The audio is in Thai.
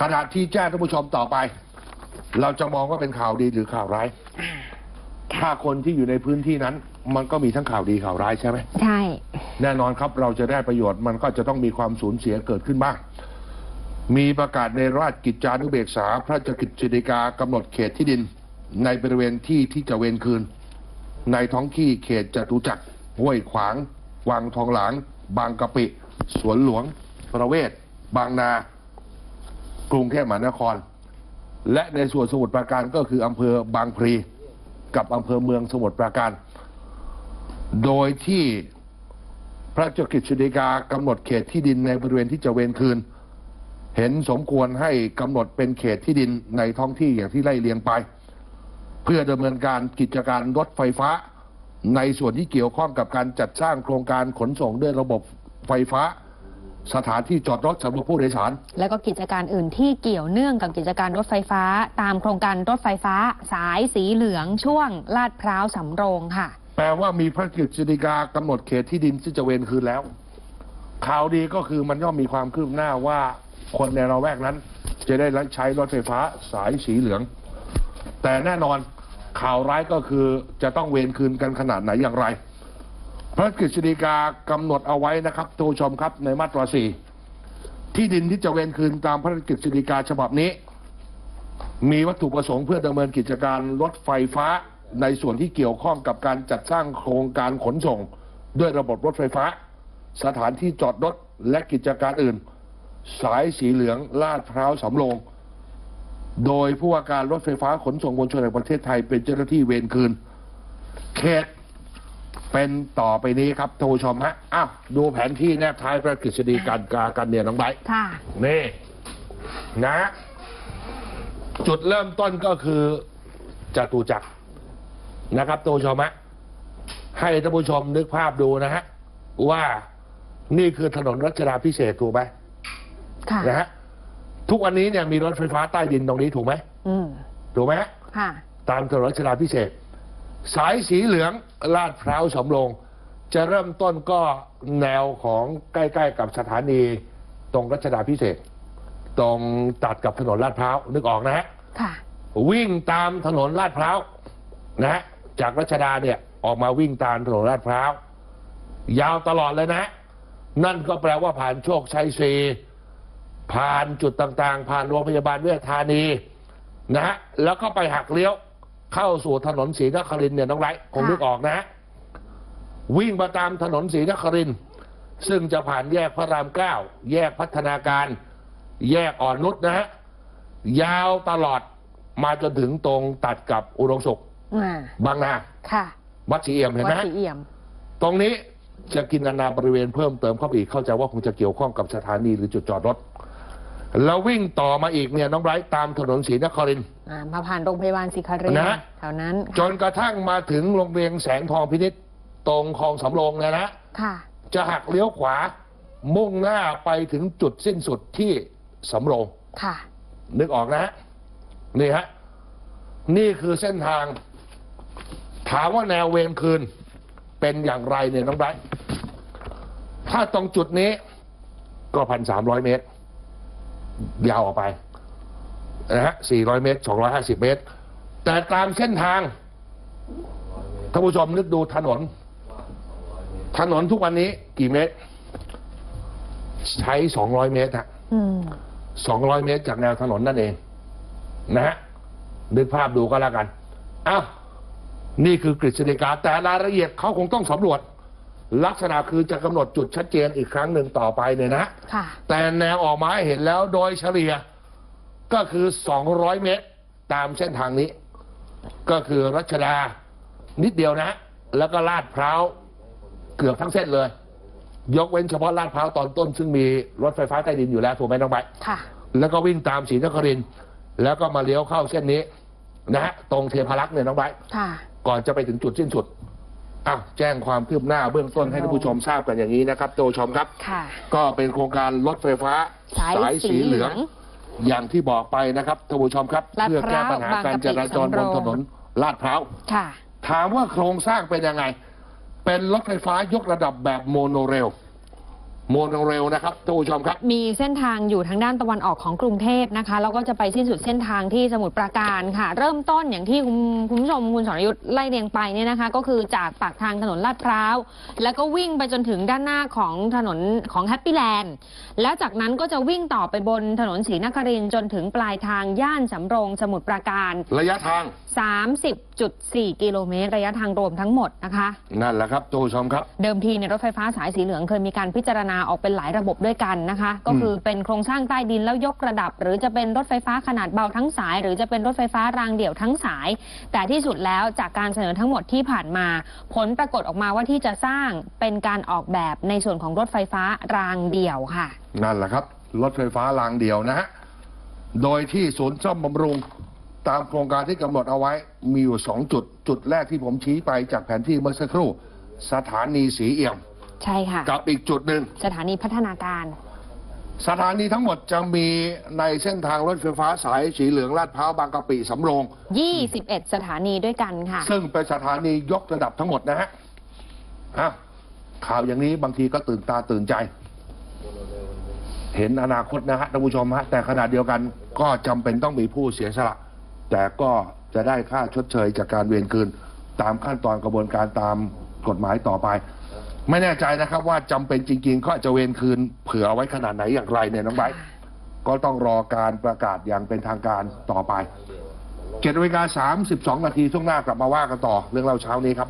ขณะที่แจ้งท่านผู้ชมต่อไป เราจะมองว่าเป็นข่าวดีหรือข่าวร้าย ถ้าคนที่อยู่ในพื้นที่นั้น มันก็มีทั้งข่าวดีข่าวร้ายใช่ไหม ใช่ แน่นอนครับเราจะได้ประโยชน์มันก็จะต้องมีความสูญเสียเกิดขึ้นบ้าง มีประกาศในราชกิจจานุเบกษา พระราชกิจสิกากำหนดเขตที่ดิน ในบริเวณที่ที่จะเวนคืน ในท้องที่เขตจตุจักรห้วยขวาง วังทองหลาง บางกะปิ สวนหลวง ประเวศ บางนา กรุงเทพมหานคร และในส่วนสมุทรปราการก็คืออำเภอบางพลีกับอำเภอเมืองสมุทรปราการ โดยที่พระเจ้ากิจสิกากำหนดเขตที่ดินในบริเวณที่จะเวนคืน เห็นสมควรให้กำหนดเป็นเขตที่ดินในท้องที่อย่างที่ไล่เลียงไป เพื่อดำเนินการกิจการรถไฟฟ้า ในส่วนที่เกี่ยวข้องกับการจัดสร้างโครงการขนส่งด้วยระบบไฟฟ้า สถานที่จอดรถสำหรับผู้โดยสาร แล้วก็กิจการอื่นที่เกี่ยวเนื่องกับกิจการรถไฟฟ้า ตามโครงการรถไฟฟ้า สายสีเหลืองช่วงลาดพร้าวสำโรงค่ะ แปลว่ามีพระกฤษฎีกากำหนดเขตที่ดินที่จะเวนคืนแล้ว ข่าวดีก็คือมันย่อมมีความคืบหน้าว่าคนในเราแวกนั้น จะได้ใช้รถไฟฟ้าสายสีเหลือง แต่แน่นอนข่าวร้ายก็คือจะต้องเวนคืนกันขนาดไหนอย่างไร พระกฤษฎีกากำหนดเอาไว้นะครับทุกชมครับในมาตราสี่ที่ดินที่จะเวนคืนตามพระกฤษฎีกาฉบับนี้ มีวัตถุประสงค์เพื่อดำเนินกิจการรถไฟฟ้าในส่วนที่เกี่ยวข้องกับการจัดสร้างโครงการขนส่ง ด้วยระบบรถไฟฟ้า สถานที่จอดรถและกิจการอื่น สายสีเหลืองลาดพร้าวสำโรง โดยผู้ว่าการรถไฟฟ้าขนส่งมวลชนแห่งประเทศไทยเป็นเจ้าหน้าที่เวรคืน เขต เป็นต่อไปนี้ครับท่านผู้ชมฮะอ้าวดูแผนที่แนบท้ายพระกฤษฎีการกากันเนี่ยน้องไบร์ทค่ะ นี่ นะ จุดเริ่มต้นก็คือจตุจักรนะครับตัวชมฮะให้ท่านผู้ชมนึกภาพดูนะฮะ ว่านี่คือถนนรัชดาพิเศษกถูกไหมค่ะ นะฮะทุกวันนี้เนี่ยมีรถไฟฟ้าใต้ดินตรงนี้ถูกไหมอืม ถูกไหมฮะค่ะ ตามถนนรัชดาพิเศษก สายสีเหลืองลาดพร้าวสำโรง จะเริ่มต้นก็แนวของใกล้ๆกับสถานีตรงรัชดาพิเศษกตรงตัดกับถนนลาดพร้าวนึกออกนะฮะค่ะ วิ่งตามถนนลาดพร้าวนะฮะจากรัชดาเนี่ยออกมาวิ่งตามถนนลาดพร้าวยาวตลอดเลยนะฮะนั่นก็แปลว่าผ่านโชคชัยซีผ่านจุดต่างๆ ผ่านโรงพยาบาลเวชธานีนะฮะแล้วก็ไปหักเลี้ยว เข้าสู่ถนนศรีนครินทร์เนี่ยน้องไรคงนึกออกนะฮะวิ่งมาตามถนนศรีนครินทร์ซึ่งจะผ่านแยกพระรามเก้าแยกพัฒนาการ แยกอ่อนนุชนะฮะยาวตลอดมาจนถึงตรงตัดกับอุดมสุขอ่าบางนาค่ะวัดศรีเอี่ยมเห็นวัไหดมศรีเอี่ยม ตรงนี้จะกินนานาบริเวณเพิ่มเติมเข้าไปอีกเข้าใจว่าคงจะเกี่ยวข้องกับสถานีหรือจุดจอดรถ แล้ววิ่งต่อมาอีกเนี่ยน้องไบรท์ตามถนนศรีนครินทร์ อ่ามาผ่านโรงพยาบาลศิครินทนะร์แถวนั้นจนกระทั่งมาถึงโรงเรียนแสงทองพินิษตรงคลองสำโรงเนยนะ ค่ะ จะหักเลี้ยวขวา มุ่งหน้าไปถึงจุดสิ้นสุดที่สำโรง ค่ะ นึกออกนะฮะนี่ฮะ นี่คือเส้นทาง ถามว่าแนวเวรคืน เป็นอย่างไรเนี่ยน้องไบรท์ถ้าตรงจุดนี้ก็พันสามร้อยเมตร ยาวออกไปนะฮะสี่ร้อยเมตรสองร้อยห้าสิบเมตร แต่ตามเส้นทางท่านผู้ชมนึกดูถนน ถนนทุกวันนี้กี่เมตร ใช้สองร้อยเมตรฮะอืมสองร้อยเมตรจากแนวถนนนั่นเอง นะฮะนึกภาพดูก็แล้วกันอ้าวนี่คือกฤษฎีกาแต่รายละเอียดเขาคงต้องสำรวจ ลักษณะคือจะกำหนดจุดชัดเจนอีกครั้งหนึ่งต่อไปเนี่ยนะ ค่ะ แต่แนวออกมาให้เห็นแล้วโดยเฉลี่ยก็คือ 200 เมตร ตามเส้นทางนี้ ก็คือรัชดา นิดเดียวนะ แล้วก็ลาดพร้าวเกือบทั้งเส้นเลย ยกเว้นเฉพาะลาดพร้าวตอนต้น ซึ่งมีรถไฟฟ้าใต้ดินอยู่แล้วถูกไหมน้องใบค่ะ แล้วก็วิ่งตามศรีนครินทร์แล้วก็มาเลี้ยวเข้าเส้นนี้ นะฮะตรงเทพารักษ์เนี่ยน้องไบร์ทค่ะ ก่อนจะไปถึงจุดสิ้นสุด อ้าวแจ้งความคืบหน้าเบื้องต้นให้ท่านผู้ชมทราบกันอย่างนี้นะครับตัวชมครับ ค่ะ ก็เป็นโครงการรถไฟฟ้าสายสีเหลือง อย่างที่บอกไปนะครับท่านผู้ชมครับ ลาดเพื่อพร้าวแก้ปัญหาบางการกะปิจราจรบนสำโรงถนนลาดพร้าว ค่ะ ถามว่าโครงสร้างเป็นยังไง เป็นรถไฟฟ้ายกระดับแบบโมโนเรลโมโนเรลนะครับท่านผู้ชมครับ มีเส้นทางอยู่ทางด้านตะวันออกของกรุงเทพนะคะแล้วก็จะไปสิ้นสุดเส้นทางที่สมุทรปราการค่ะ เริ่มต้นอย่างที่คุณคุณผู้ชมคุณสรยุทธ์ไล่เรียงไปเนี่ยนะคะ ก็คือจากปากทางถนนลาดพร้าว แล้วก็วิ่งไปจนถึงด้านหน้าของถนนของแฮปปี้แลนด์แล้วจากนั้นก็จะวิ่งต่อไปบนถนนศรีนครินทร์จนถึงปลายทางย่านสำโรงสมุทรปราการ ระยะทาง 30.4 กิโลเมตร ระยะทางรวมทั้งหมดนะคะ นั่นแหละครับท่านผู้ชมครับ เดิมทีในยรถไฟฟ้าสายสีเหลืองเคยมีการพิจารณาออกเป็นหลายระบบด้วยกันนะคะ ก็คือเป็นโครงสร้างใต้ดินแล้วยกระดับ หรือจะเป็นรถไฟฟ้าขนาดเบาทั้งสาย หรือจะเป็นรถไฟฟ้ารางเดี่ยวทั้งสาย แต่ที่สุดแล้วจากการเสนอทั้งหมดที่ผ่านมา ผลปรากฏออกมาว่าที่จะสร้างเป็นการออกแบบในส่วนของรถไฟฟ้ารางเดี่ยวค่ะ นั่นแหละครับ รถไฟฟ้ารางเดียวนะฮะโดยที่ศูนย์ซ่อมบำรุง ตามโครงการที่กำหนดเอาไว้มีอยู่สองจุด จุดแรกที่ผมชี้ไปจากแผนที่เมื่อสักครู่ สถานีสีเอี่ยม ใช่ค่ะ กับอีกจุดหนึ่ง สถานีพัฒนาการ สถานีทั้งหมดจะมีในเส้นทางรถไฟฟ้าสายสีเหลืองลาดพร้าวบางกะปิสำโรง 21 สถานีด้วยกันค่ะ ซึ่งเป็นสถานียกระดับทั้งหมดนะฮะอะข่าวอย่างนี้บางทีก็ตื่นตาตื่นใจ เห็นอนาคตนะฮะท่านผู้ชมฮะแต่ขณะเดียวกันก็จำเป็นต้องมีผู้เสียสละ แต่ก็จะได้ค่าชดเชยจากการเวียนคืน ตามขั้นตอนกระบวนการตามกฎหมายต่อไป ไม่แน่ใจนะครับว่าจำเป็นจริง ๆ ก็จะเวียนคืน เผื่อเอาไว้ขนาดไหนอย่างไรเนี่ยน้องไบร์ทก็ต้องรอการประกาศอย่างเป็นทางการต่อไปเจ็ดนาฬิกาสามสิบสองนาทีช่วงหน้ากลับมาว่ากันต่อเรื่องเราเช้านี้ครับ